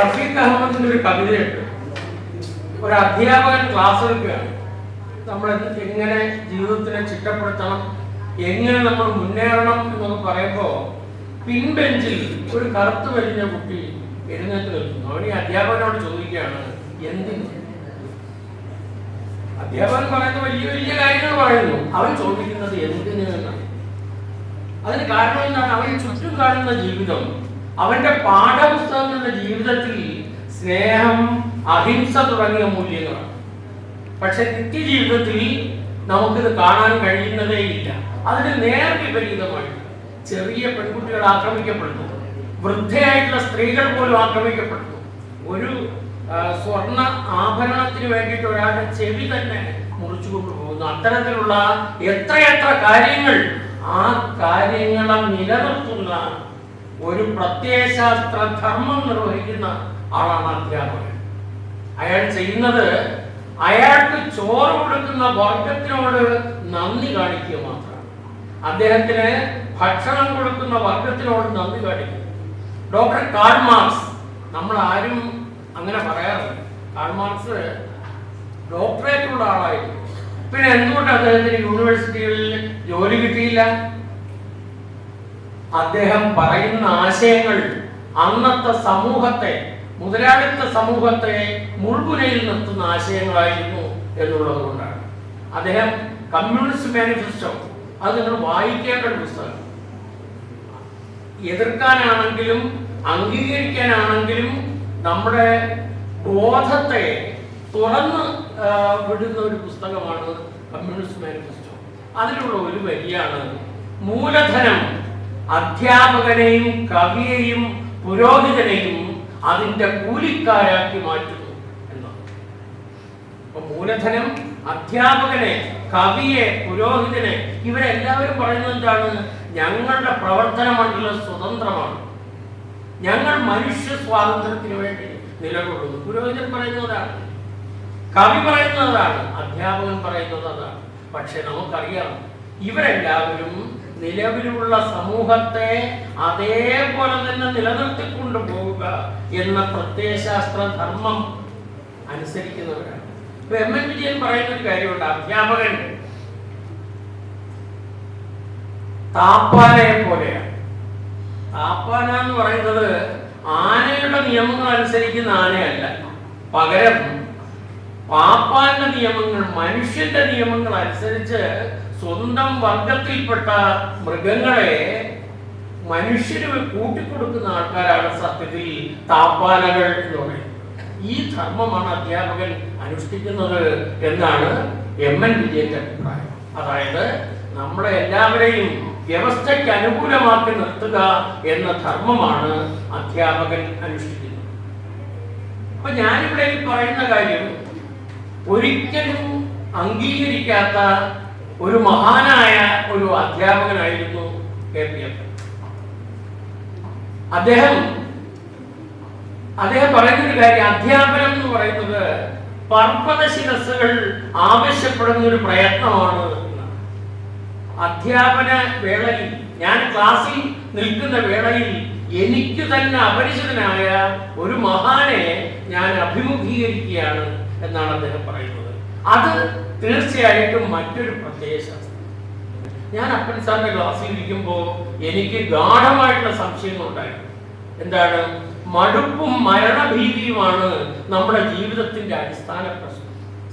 റഫീഖ് അഹമ്മദിന്റെ ഒരു കവിതയുണ്ട്. ഒരു അധ്യാപകൻ ക്ലാസ് എടുക്കുകയാണ്. നമ്മൾ എങ്ങനെ ജീവിതത്തിനെ ചിട്ടപ്പെടുത്തണം എങ്ങനെ നമ്മൾ മുന്നേറണം എന്നൊക്കെ പറയുമ്പോൾ പിൻബെഞ്ചിൽ ഒരു കറുത്ത് വലിഞ്ഞ കുട്ടി എഴുന്നേറ്റ് നിൽക്കുന്നു. അവൻ ഈ അധ്യാപകനോട് ചോദിക്കുകയാണ് എന്തിന്? അധ്യാപകൻ പറയുന്ന വലിയ വലിയ കാര്യങ്ങൾ പറയുന്നു. അവൻ ചോദിക്കുന്നത് എന്തിന് എന്നാണ്. അതിന് കാരണം എന്താണ്? അവൻ ചുറ്റും കാണുന്ന ജീവിതം അവന്റെ പാഠപുസ്തകം എന്ന ജീവിതത്തിൽ സ്നേഹം അഹിംസ തുടങ്ങിയ മൂല്യങ്ങളാണ്. പക്ഷെ നിത്യജീവിതത്തിൽ നമുക്കിത് കാണാൻ കഴിയുന്നതേ ഇല്ല. അതിന് നേർ വിപരീതമാണ് ചെറിയ പെൺകുട്ടികൾ ആക്രമിക്കപ്പെടുന്നു. വൃദ്ധയായിട്ടുള്ള സ്ത്രീകൾ പോലും ആക്രമിക്കപ്പെടുന്നു. ഒരു സ്വർണ ആഭരണത്തിന് വേണ്ടിയിട്ട് ഒരാളുടെ ചെവി തന്നെ മുറിച്ചു കൊണ്ടുപോകുന്നു. അത്തരത്തിലുള്ള എത്രയെത്ര കാര്യങ്ങൾ ആ കാര്യങ്ങളെ നിലനിർത്തുന്ന ഒരു പ്രത്യയശാസ്ത്ര ധർമ്മം നിർവഹിക്കുന്ന ആളാണ് അധ്യാപകൻ. അയാൾ ചെയ്യുന്നത് അയാൾക്ക് ചോറ് കൊടുക്കുന്ന വർഗത്തിനോട് നന്ദി കാണിക്കുക മാത്രമാണ്. അദ്ദേഹത്തിന് ഭക്ഷണം കൊടുക്കുന്ന വർഗത്തിനോട് നന്ദി കാണിക്കുക. ഡോക്ടർ കാൾ മാർക്സ് നമ്മൾ ആരും അങ്ങനെ പറയാറില്ല. കാൾ ഡോക്ടറേറ്റുള്ള ആളായിരുന്നു. പിന്നെ എന്തുകൊണ്ട് അദ്ദേഹത്തിന് യൂണിവേഴ്സിറ്റികളിൽ ജോലി കിട്ടിയില്ല? അദ്ദേഹം പറയുന്ന ആശയങ്ങൾ അന്നത്തെ സമൂഹത്തെ മുതലാളിത്ത സമൂഹത്തെ മുൾപുരയിൽ നിർത്തുന്ന ആശയങ്ങളായിരുന്നു എന്നുള്ളത് കൊണ്ടാണ്. അദ്ദേഹം കമ്മ്യൂണിസ്റ്റ് മാനിഫെസ്റ്റോ അത് നിങ്ങൾ വായിക്കേണ്ട ഒരു പുസ്തകം. എതിർക്കാനാണെങ്കിലും അംഗീകരിക്കാനാണെങ്കിലും നമ്മുടെ ബോധത്തെ തുറന്ന് വിടുന്ന ഒരു പുസ്തകമാണ് കമ്മ്യൂണിസ്റ്റ് മാനിഫെസ്റ്റോ. അതിലുള്ള ഒരു വരിയാണ് മൂലധനം. അധ്യാപകനെയും കവിയെയും പുരോഹിതനെയും അതിന്റെ കൂലിക്കാരാക്കി മാറ്റുന്നു എന്നാണ്. മൂലധനം അധ്യാപകനെ കവിയെ പുരോഹിതനെ ഇവരെല്ലാവരും പറയുന്നത് എന്താണ്? ഞങ്ങളുടെ പ്രവർത്തന മണ്ഡലം സ്വതന്ത്രമാണ്. ഞങ്ങൾ മനുഷ്യ സ്വാതന്ത്ര്യത്തിന് വേണ്ടി നിലകൊള്ളുന്നു. പുരോഹിതൻ പറയുന്നതാണ് കവി പറയുന്നതാണ് അധ്യാപകൻ പറയുന്നത് അതാണ്. പക്ഷെ നമുക്കറിയാം ഇവരെല്ലാവരും നിലവിലുള്ള സമൂഹത്തെ അതേപോലെ തന്നെ നിലനിർത്തിക്കൊണ്ടു പോവുക എന്ന പ്രത്യയശാസ്ത്ര ധർമ്മം അനുസരിക്കുന്നവരാണ്. ഇപ്പൊ എം എൻ വിജയൻ പറയുന്ന ഒരു കാര്യമുണ്ട് അധ്യാപകൻ. താപ്പാനയെ പോലെയാണ്. താപ്പാന എന്ന് പറയുന്നത് ആനയുടെ നിയമങ്ങൾ അനുസരിക്കുന്ന ആനയല്ല. പകരം പാപ്പാന്റെ നിയമങ്ങൾ മനുഷ്യന്റെ നിയമങ്ങൾ അനുസരിച്ച് സ്വന്തം വർഗത്തിൽപ്പെട്ട മൃഗങ്ങളെ മനുഷ്യന് കൂട്ടിക്കൊടുക്കുന്ന ആൾക്കാരാണ് സത്യത്തിൽ താപ്പാനകൾ എന്ന് പറയുന്നത്. ഈ ധർമ്മമാണ് അധ്യാപകൻ അനുഷ്ഠിക്കുന്നത് എന്നാണ് എം എൻ വിജയന്റെ അഭിപ്രായം. അതായത് നമ്മളെ എല്ലാവരെയും വ്യവസ്ഥയ്ക്ക് അനുകൂലമാക്കി നിർത്തുക എന്ന ധർമ്മമാണ് അധ്യാപകൻ അനുഷ്ഠിക്കുന്നത്. അപ്പൊ ഞാനിവിടെ ഈ പറയുന്ന കാര്യം ഒരിക്കലും അംഗീകരിക്കാത്ത ഒരു മഹാനായ ഒരു അധ്യാപകനായിരുന്നു കെ പി എം. അദ്ദേഹം അദ്ദേഹം പറയുന്നൊരു കാര്യം അധ്യാപനം എന്ന് പറയുന്നത് പർപ്പത ശിരസ്സുകൾ ആവശ്യപ്പെടുന്ന ഒരു പ്രയത്നമാണ് അധ്യാപന വേളയിൽ ഞാൻ ക്ലാസ്സിൽ നിൽക്കുന്ന വേളയിൽ എനിക്ക് തന്നെ അപരിചിതനായ ഒരു മഹാനെ ഞാൻ അഭിമുഖീകരിക്കുകയാണ് എന്നാണ് അദ്ദേഹം പറയുന്നത്. അത് തീർച്ചയായിട്ടും മറ്റൊരു പ്രത്യയശാസ്ത്രം. ഞാൻ അപ്പൻ സാറിന്റെ ക്ലാസ്സിൽ ഇരിക്കുമ്പോൾ എനിക്ക് ഗാഠമായിട്ടുള്ള സംശയങ്ങൾ ഉണ്ടായിരുന്നു. എന്താണ്? മടുപ്പും മരണഭീതിയുമാണ് നമ്മുടെ ജീവിതത്തിന്റെ അടിസ്ഥാന പ്രശ്നം.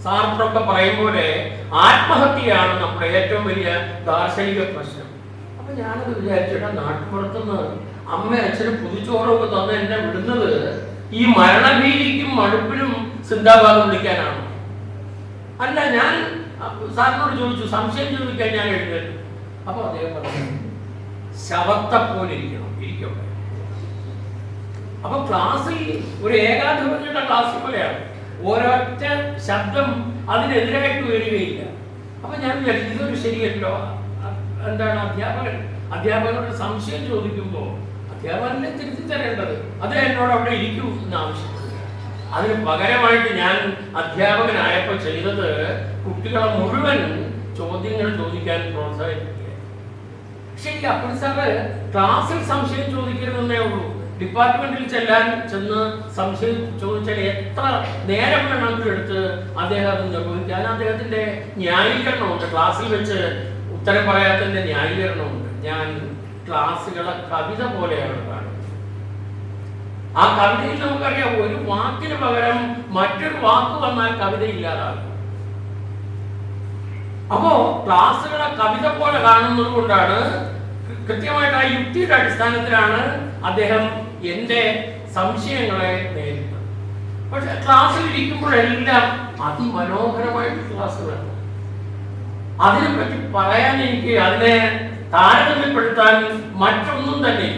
സാർത്രൊക്കെ പറയും പോലെ ആത്മഹത്യയാണ് നമ്മുടെ ഏറ്റവും വലിയ ദാർശനിക പ്രശ്നം. അപ്പൊ ഞാനത് വിചാരിച്ചിട്ട് നാട്ടുപുറത്തുനിന്ന് അമ്മ അച്ഛനും പുതുച്ചോറൊക്കെ തന്ന് എന്നെ വിടുന്നത് ഈ മരണഭീതിക്കും മടുപ്പിനും സിന്ദാബാദം വിളിക്കാനാണോ? അല്ല ഞാൻ സാറിനോട് ചോദിച്ചു സംശയം ചോദിക്കാൻ ഞാൻ എഴുന്നേറ്റു. അപ്പൊ അദ്ദേഹം പറഞ്ഞു ശവത്തെ പോലെ ഇരിക്കണം ഇരിക്കട്ടെ. അപ്പൊ ക്ലാസ്സിൽ ഒരു ഏകാധിപതിയുടെ ക്ലാസ് പോലെയാണ്. ഒരൊറ്റ ശബ്ദം അതിനെതിരായിട്ട് വരികയില്ല. അപ്പൊ ഞാൻ വിചാരിച്ചു ഇതൊരു ശരിയല്ലോ. എന്താണ് അധ്യാപകൻ? അധ്യാപകനോട് സംശയം ചോദിക്കുമ്പോൾ അധ്യാപകനെ തിരുത്തി തരേണ്ടത് അത് എന്നോട് അവിടെ ഇരിക്കൂ എന്ന് ആവശ്യപ്പെടുക അതിന് പകരമായിട്ട് ഞാൻ അധ്യാപകനായപ്പോൾ ചെയ്തത് കുട്ടികളെ മുഴുവൻ ചോദ്യങ്ങൾ ചോദിക്കാൻ പ്രോത്സാഹിപ്പിക്കുക. പക്ഷേ ഈ സാറ് ക്ലാസ്സിൽ സംശയം ചോദിക്കരുതെന്നേ ഉള്ളൂ. ഡിപ്പാർട്ട്മെന്റിൽ ചെല്ലാൻ ചെന്ന് സംശയം ചോദിച്ചാൽ എത്ര നേരം വേണമെങ്കിലും എടുത്ത് അദ്ദേഹം അത് നിർവഹിക്കാൻ അദ്ദേഹത്തിന്റെ ന്യായീകരണമുണ്ട്. ക്ലാസ്സിൽ വെച്ച് ഉത്തരം പറയാത്തതിന്റെ ന്യായീകരണമുണ്ട്. ഞാൻ ക്ലാസ്സുകളെ കവിത പോലെയാണ് കാണുന്നത്. ആ കവിതയിൽ നമുക്കറിയാം ഒരു വാക്കിന് പകരം മറ്റൊരു വാക്ക് വന്നാൽ കവിത ഇല്ലാതാകും. അപ്പോ ക്ലാസ്സുകളെ കവിത പോലെ കാണുന്നത് കൊണ്ടാണ് കൃത്യമായിട്ട് ആ യുക്തിയുടെ അടിസ്ഥാനത്തിലാണ് അദ്ദേഹം എന്റെ സംശയങ്ങളെ നേരിട്ടത്. പക്ഷെ ക്ലാസ്സിൽ ഇരിക്കുമ്പോഴെല്ലാം അതിമനോഹരമായിട്ട് ക്ലാസ്സുകളാണ്. അതിനെപ്പറ്റി പറയാൻ എനിക്ക് അതിനെ താരതമ്യപ്പെടുത്താൻ മറ്റൊന്നും തന്നെ